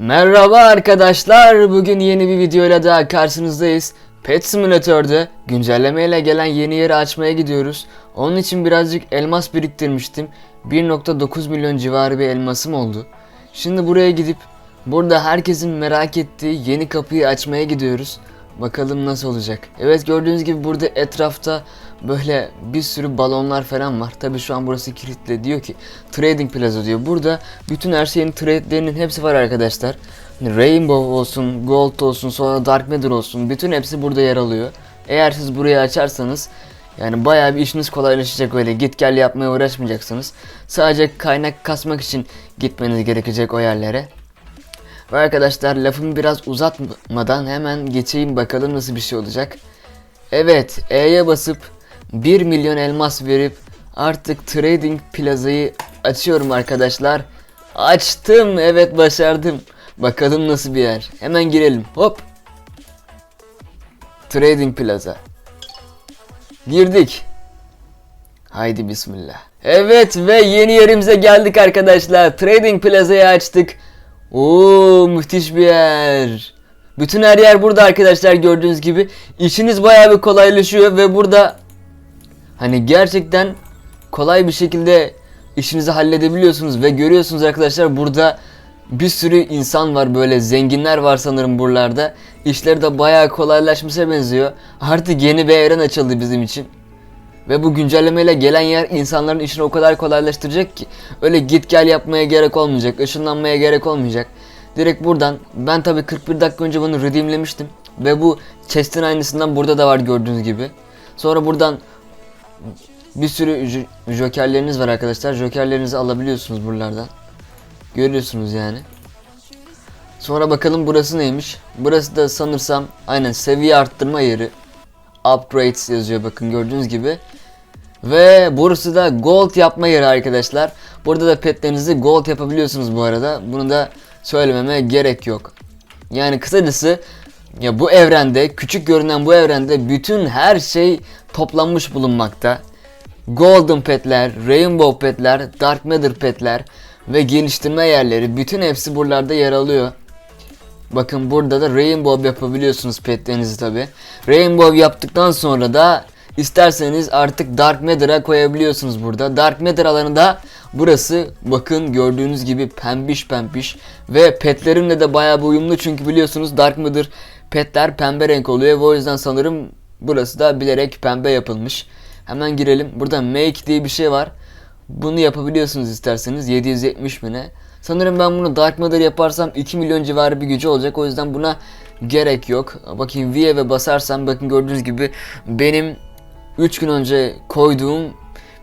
Merhaba arkadaşlar. Bugün yeni bir videoyla daha karşınızdayız. Pet Simulator'da güncellemeyle gelen yeni yeri açmaya gidiyoruz. Onun için birazcık elmas biriktirmiştim. 1.9 milyon civarı bir elmasım oldu. Şimdi buraya gidip burada herkesin merak ettiği yeni kapıyı açmaya gidiyoruz. Bakalım nasıl olacak. Evet gördüğünüz gibi burada etrafta böyle bir sürü balonlar falan var. Tabi şu an burası kilitli. Diyor ki Trading Plaza diyor. Burada bütün her şeyin trade'lerinin hepsi var arkadaşlar. Hani Rainbow olsun, Gold olsun, sonra Dark Matter olsun. Bütün hepsi burada yer alıyor. Eğer siz burayı açarsanız yani bayağı bir işiniz kolaylaşacak öyle git gel yapmaya uğraşmayacaksınız. Sadece kaynak kasmak için gitmeniz gerekecek o yerlere. Ve arkadaşlar lafımı biraz uzatmadan hemen geçeyim bakalım nasıl bir şey olacak. Evet E'ye basıp 1 milyon elmas verip artık Trading Plaza'yı açıyorum arkadaşlar. Açtım evet başardım. Bakalım nasıl bir yer. Hemen girelim hop. Trading Plaza. Girdik. Haydi bismillah. Evet ve yeni yerimize geldik arkadaşlar. Trading Plaza'yı açtık. Oo müthiş bir yer. Bütün her yer burada arkadaşlar gördüğünüz gibi. İşiniz bayağı bir kolaylaşıyor ve burada hani gerçekten kolay bir şekilde işinizi halledebiliyorsunuz ve görüyorsunuz arkadaşlar burada bir sürü insan var böyle zenginler var sanırım buralarda. İşleri de bayağı kolaylaşmışa benziyor. Artık yeni bir evren açıldı bizim için. Ve bu güncellemeyle gelen yer insanların işini o kadar kolaylaştıracak ki öyle git gel yapmaya gerek olmayacak, ışınlanmaya gerek olmayacak. Direkt buradan ben tabi 41 dakika önce bunu redeemlemiştim ve bu chest'in aynısından burada da var gördüğünüz gibi. Sonra buradan bir sürü jo- jokerleriniz var arkadaşlar. Jokerlerinizi alabiliyorsunuz buralardan. Görüyorsunuz yani. Sonra bakalım burası neymiş. Burası da sanırsam aynen seviye arttırma yeri. Upgrades yazıyor bakın gördüğünüz gibi. Ve burası da gold yapma yeri arkadaşlar. Burada da petlerinizi gold yapabiliyorsunuz bu arada. Bunu da söylememe gerek yok. Yani kısacası ya bu evrende küçük görünen bu evrende bütün her şey toplanmış bulunmakta. Golden petler, rainbow petler, dark matter petler ve geliştirme yerleri bütün hepsi buralarda yer alıyor. Bakın burada da rainbow yapabiliyorsunuz petlerinizi tabi. Rainbow yaptıktan sonra da isterseniz artık dark matter'a koyabiliyorsunuz burada. Dark matter alanında burası bakın gördüğünüz gibi pembiş pembiş ve petlerimle de bayağı uyumlu çünkü biliyorsunuz dark matter petler pembe renk oluyor ve o yüzden sanırım burası da bilerek pembe yapılmış. Hemen girelim. Burada make diye bir şey var. Bunu yapabiliyorsunuz isterseniz 770 bine. Sanırım ben bunu Dark Matter yaparsam 2 milyon civarı bir gücü olacak. O yüzden buna gerek yok. Bakayım V'ye ve basarsam bakın gördüğünüz gibi benim 3 gün önce koyduğum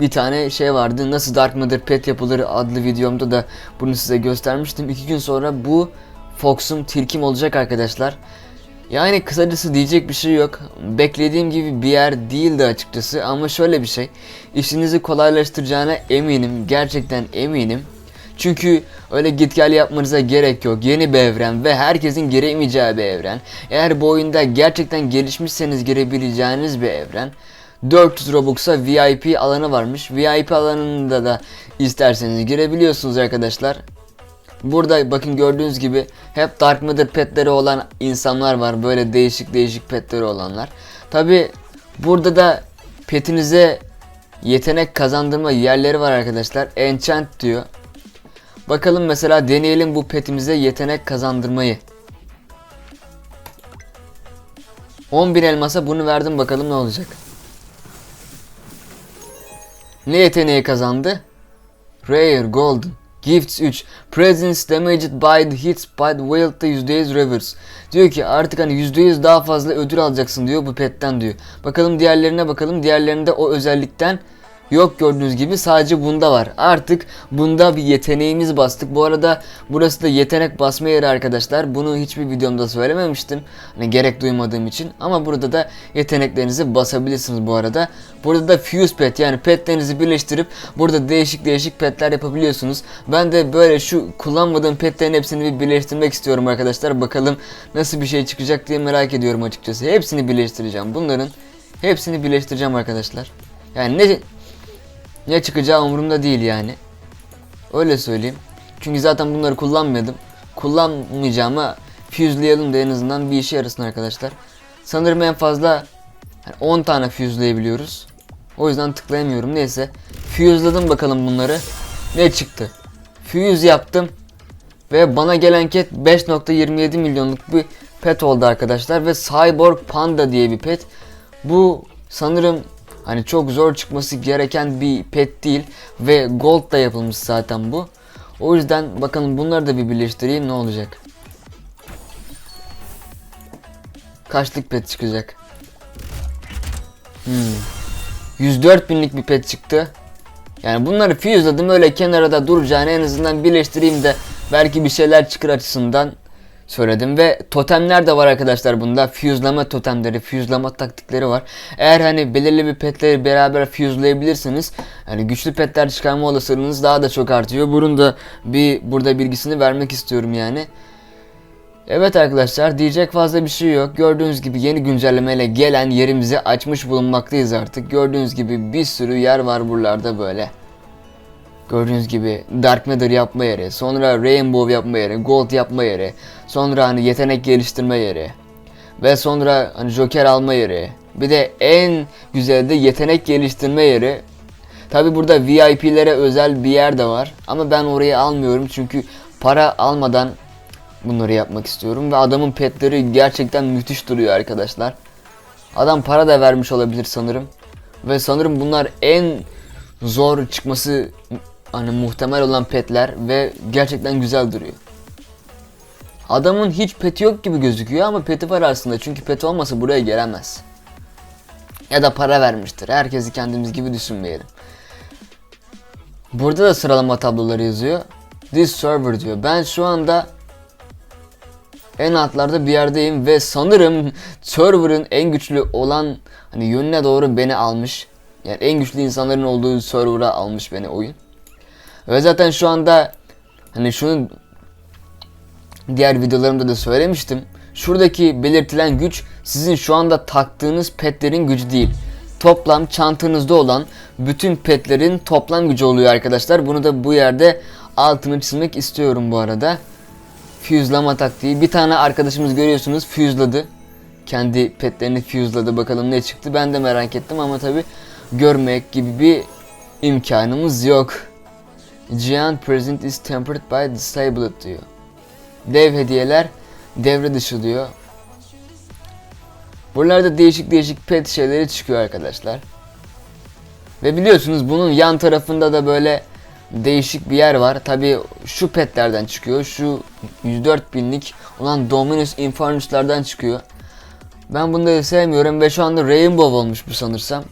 bir tane şey vardı. Nasıl Dark Matter pet yapılır adlı videomda da bunu size göstermiştim. 2 gün sonra bu Fox'um tilkim olacak arkadaşlar. Yani kısacası diyecek bir şey yok. Beklediğim gibi bir yer değildi açıkçası ama şöyle bir şey. İşinizi kolaylaştıracağına eminim. Gerçekten eminim. Çünkü öyle git gel yapmanıza gerek yok. Yeni bir evren ve herkesin giremeyeceği bir evren. Eğer bu oyunda gerçekten gelişmişseniz girebileceğiniz bir evren. 400 Robux'a VIP alanı varmış. VIP alanında da isterseniz girebiliyorsunuz arkadaşlar. Burada bakın gördüğünüz gibi hep Dark Matter petleri olan insanlar var. Böyle değişik değişik petleri olanlar. Tabi burada da petinize yetenek kazandırma yerleri var arkadaşlar. Enchant diyor. Bakalım mesela deneyelim bu petimize yetenek kazandırmayı. 10.000 elmasa bunu verdim bakalım ne olacak. Ne yeteneği kazandı? Rare Golden. Gifts 3. Presence damaged by the hits by the wild the %100 reverse. Diyor ki artık hani %100 daha fazla ödül alacaksın diyor bu petten diyor. Bakalım diğerlerine bakalım. Diğerlerinde o özellikten yok gördüğünüz gibi sadece bunda var. Artık bunda bir yeteneğimiz bastık. Bu arada burası da yetenek basma yeri arkadaşlar. Bunu hiçbir videomda söylememiştim. Hani gerek duymadığım için. Ama burada da yeteneklerinizi basabilirsiniz bu arada. Burada da fuse pet yani petlerinizi birleştirip burada değişik değişik petler yapabiliyorsunuz. Ben de böyle şu kullanmadığım petlerin hepsini bir birleştirmek istiyorum arkadaşlar. Bakalım nasıl bir şey çıkacak diye merak ediyorum açıkçası. Hepsini birleştireceğim. Bunların hepsini birleştireceğim arkadaşlar. Yani ne ne çıkacağı umurumda değil yani. Öyle söyleyeyim. Çünkü zaten bunları kullanmadım. kullanmayacağım ama füzleyelim de en azından bir işe yarasın arkadaşlar. Sanırım en fazla yani 10 tane füzleyebiliyoruz. O yüzden tıklayamıyorum. Neyse. Füzledim bakalım bunları. Ne çıktı? Füz yaptım. Ve bana gelen ket 5.27 milyonluk bir pet oldu arkadaşlar. Ve Cyborg Panda diye bir pet. Bu sanırım hani çok zor çıkması gereken bir pet değil. Ve gold da yapılmış zaten bu. O yüzden bakalım bunları da bir birleştireyim ne olacak. Kaçlık pet çıkacak? Hmm. 104 binlik bir pet çıktı. Yani bunları fuse'ladım öyle kenarda duracağını en azından birleştireyim de belki bir şeyler çıkar açısından söyledim ve totemler de var arkadaşlar bunda fuse'lama totemleri, fuse'lama taktikleri var. Eğer hani belirli bir petleri beraber fuse'layabilirsiniz hani güçlü petler çıkarma olasılığınız daha da çok artıyor. Bunun da bir burada bilgisini vermek istiyorum yani. Evet arkadaşlar diyecek fazla bir şey yok. Gördüğünüz gibi yeni güncellemeyle gelen yerimizi açmış bulunmaktayız artık. Gördüğünüz gibi bir sürü yer var buralarda böyle. Gördüğünüz gibi Dark Matter yapma yeri, sonra Rainbow yapma yeri, Gold yapma yeri, sonra hani yetenek geliştirme yeri ve sonra hani Joker alma yeri. Bir de en güzel de yetenek geliştirme yeri. Tabi burada VIP'lere özel bir yer de var ama ben orayı almıyorum çünkü para almadan bunları yapmak istiyorum ve adamın petleri gerçekten müthiş duruyor arkadaşlar. Adam para da vermiş olabilir sanırım. Ve sanırım bunlar en zor çıkması hani muhtemel olan petler ve gerçekten güzel duruyor. Adamın hiç peti yok gibi gözüküyor ama peti var aslında çünkü peti olmasa buraya gelemez. Ya da para vermiştir. Herkesi kendimiz gibi düşünmeyelim. Burada da sıralama tabloları yazıyor. This server diyor. Ben şu anda en altlarda bir yerdeyim ve sanırım server'ın en güçlü olan hani yönüne doğru beni almış. Yani en güçlü insanların olduğu server'a almış beni oyun. Ve zaten şu anda hani şunu diğer videolarımda da söylemiştim. Şuradaki belirtilen güç sizin şu anda taktığınız petlerin gücü değil. Toplam çantanızda olan bütün petlerin toplam gücü oluyor arkadaşlar. Bunu da bu yerde altını çizmek istiyorum bu arada. Fuse'lama taktiği. Bir tane arkadaşımız görüyorsunuz fuse'ladı. Kendi petlerini fuse'ladı. Bakalım ne çıktı. Ben de merak ettim ama tabi görmek gibi bir imkanımız yok. Giant present is tempered by disabled diyor. Dev hediyeler devre dışı diyor. Buralarda değişik değişik pet şeyleri çıkıyor arkadaşlar. Ve biliyorsunuz bunun yan tarafında da böyle değişik bir yer var. Tabi şu petlerden çıkıyor. Şu 104 binlik olan Dominus Infernus'lardan çıkıyor. Ben bunları sevmiyorum ve şu anda Rainbow olmuş bu sanırsam.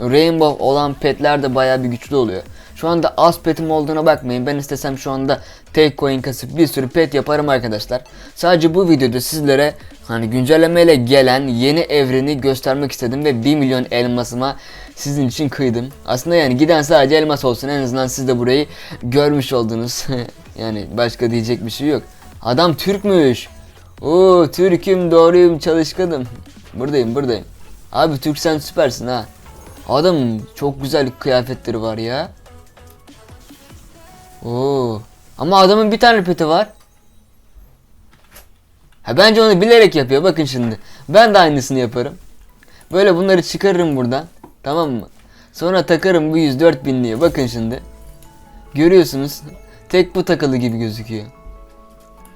Rainbow olan petler de baya bir güçlü oluyor. Şu anda az petim olduğuna bakmayın. Ben istesem şu anda tek coin kasıp bir sürü pet yaparım arkadaşlar. Sadece bu videoda sizlere hani güncellemeyle gelen yeni evreni göstermek istedim ve 1 milyon elmasıma sizin için kıydım. Aslında yani giden sadece elmas olsun en azından siz de burayı görmüş oldunuz. yani başka diyecek bir şey yok. Adam Türkmüş. Oo Türk'üm doğruyum çalışkanım. Buradayım buradayım. Abi Türk sen süpersin ha. Adam çok güzel kıyafetleri var ya. Oo. Ama adamın bir tane peti var. Ha bence onu bilerek yapıyor. Bakın şimdi. Ben de aynısını yaparım. Böyle bunları çıkarırım buradan. Tamam mı? Sonra takarım bu 104 binliğe. Bakın şimdi. Görüyorsunuz. Tek bu takılı gibi gözüküyor.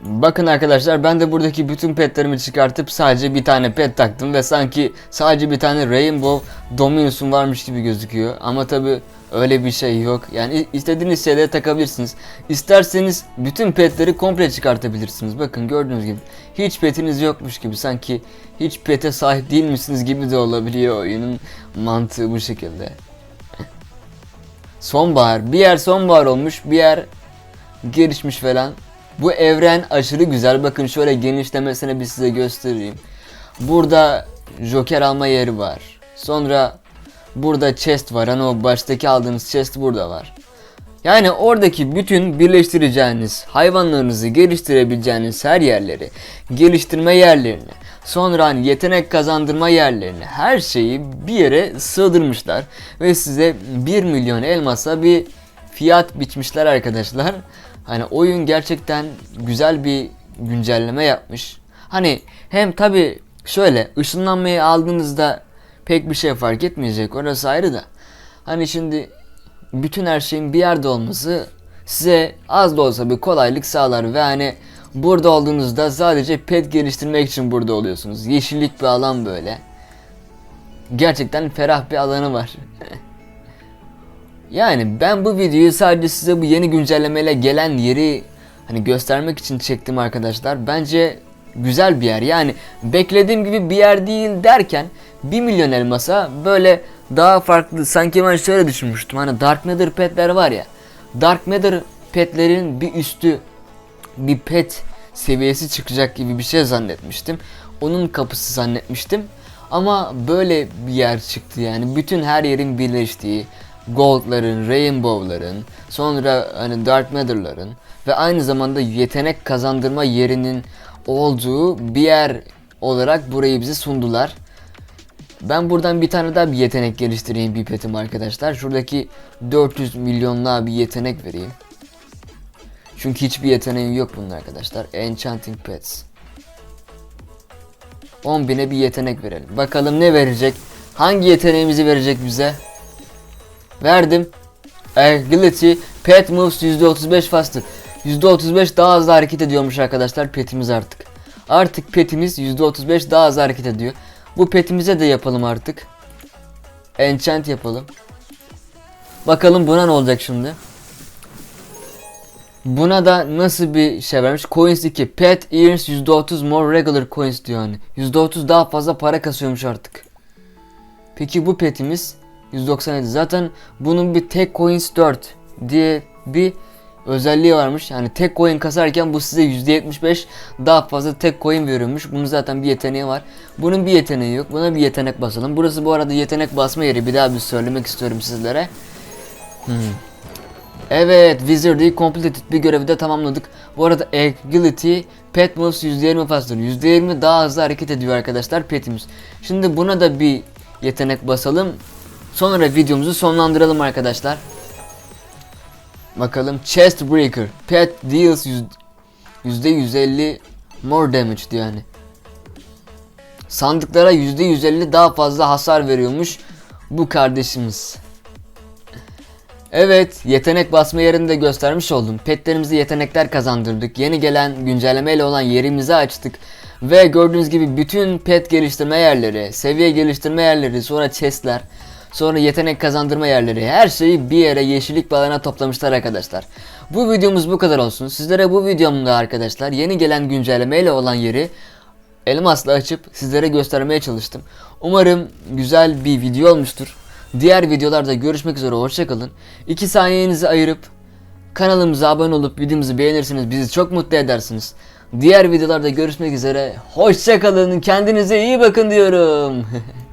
Bakın arkadaşlar ben de buradaki bütün petlerimi çıkartıp sadece bir tane pet taktım ve sanki sadece bir tane Rainbow Dominus'um varmış gibi gözüküyor. Ama tabi öyle bir şey yok. Yani istediğiniz şeyleri takabilirsiniz. İsterseniz bütün petleri komple çıkartabilirsiniz. Bakın gördüğünüz gibi hiç petiniz yokmuş gibi sanki hiç pete sahip değil misiniz gibi de olabiliyor oyunun mantığı bu şekilde. sonbahar. Bir yer sonbahar olmuş bir yer gelişmiş falan. Bu evren aşırı güzel. Bakın şöyle genişlemesine bir size göstereyim. Burada Joker alma yeri var. Sonra burada chest var. Hani o baştaki aldığınız chest burada var. Yani oradaki bütün birleştireceğiniz, hayvanlarınızı geliştirebileceğiniz her yerleri, geliştirme yerlerini, sonra hani yetenek kazandırma yerlerini, her şeyi bir yere sığdırmışlar. Ve size 1 milyon elmasa bir fiyat biçmişler arkadaşlar. Hani oyun gerçekten güzel bir güncelleme yapmış. Hani hem tabi şöyle ışınlanmayı aldığınızda pek bir şey fark etmeyecek orası ayrı da. Hani şimdi bütün her şeyin bir yerde olması size az da olsa bir kolaylık sağlar ve hani burada olduğunuzda sadece pet geliştirmek için burada oluyorsunuz. Yeşillik bir alan böyle. Gerçekten ferah bir alanı var. yani ben bu videoyu sadece size bu yeni güncellemeyle gelen yeri hani göstermek için çektim arkadaşlar. Bence güzel bir yer. Yani beklediğim gibi bir yer değil derken 1 milyon elmasa böyle daha farklı sanki ben şöyle düşünmüştüm. Hani Dark Matter petler var ya. Dark Matter petlerin bir üstü bir pet seviyesi çıkacak gibi bir şey zannetmiştim. Onun kapısı zannetmiştim. Ama böyle bir yer çıktı yani. Bütün her yerin birleştiği Gold'ların, Rainbow'ların, sonra hani Dark Matter'ların ve aynı zamanda yetenek kazandırma yerinin olduğu bir yer olarak burayı bize sundular. Ben buradan bir tane daha bir yetenek geliştireyim bir petim arkadaşlar. Şuradaki 400 milyonluğa bir yetenek vereyim. Çünkü hiçbir yeteneğim yok bunun arkadaşlar. Enchanting Pets. 10 bine bir yetenek verelim. Bakalım ne verecek? Hangi yeteneğimizi verecek bize? Verdim. Agility Pet Moves %35 faster. %35 daha hızlı hareket ediyormuş arkadaşlar petimiz artık. Artık petimiz %35 daha hızlı hareket ediyor. Bu petimize de yapalım artık. Enchant yapalım. Bakalım buna ne olacak şimdi? Buna da nasıl bir şey vermiş? Coins 2. Pet earns %30 more regular coins diyor hani. %30 daha fazla para kasıyormuş artık. Peki bu petimiz 197. Zaten bunun bir tek coins 4 diye bir özelliği varmış. Yani tek coin kasarken bu size %75 daha fazla tek coin veriyormuş. Bunun zaten bir yeteneği var. Bunun bir yeteneği yok. Buna bir yetenek basalım. Burası bu arada yetenek basma yeri. Bir daha bir söylemek istiyorum sizlere. Hmm. Evet, Wizard'ı completed bir görevi de tamamladık. Bu arada Agility Pet Moves %20 faster. %20 daha hızlı hareket ediyor arkadaşlar petimiz. Şimdi buna da bir yetenek basalım. Sonra videomuzu sonlandıralım arkadaşlar. Bakalım Chest Breaker. Pet deals yüz- %150 more damage diyor yani. Sandıklara %150 daha fazla hasar veriyormuş bu kardeşimiz. Evet, yetenek basma yerini de göstermiş oldum. Petlerimize yetenekler kazandırdık. Yeni gelen güncellemeyle olan yerimizi açtık. Ve gördüğünüz gibi bütün pet geliştirme yerleri, seviye geliştirme yerleri, sonra chestler, sonra yetenek kazandırma yerleri, her şeyi bir yere yeşillik bir alana toplamışlar arkadaşlar. Bu videomuz bu kadar olsun. Sizlere bu videomda arkadaşlar yeni gelen güncellemeyle olan yeri elmasla açıp sizlere göstermeye çalıştım. Umarım güzel bir video olmuştur. Diğer videolarda görüşmek üzere hoşçakalın. 2 saniyenizi ayırıp kanalımıza abone olup videomuzu beğenirseniz bizi çok mutlu edersiniz. Diğer videolarda görüşmek üzere. Hoşçakalın. Kendinize iyi bakın diyorum.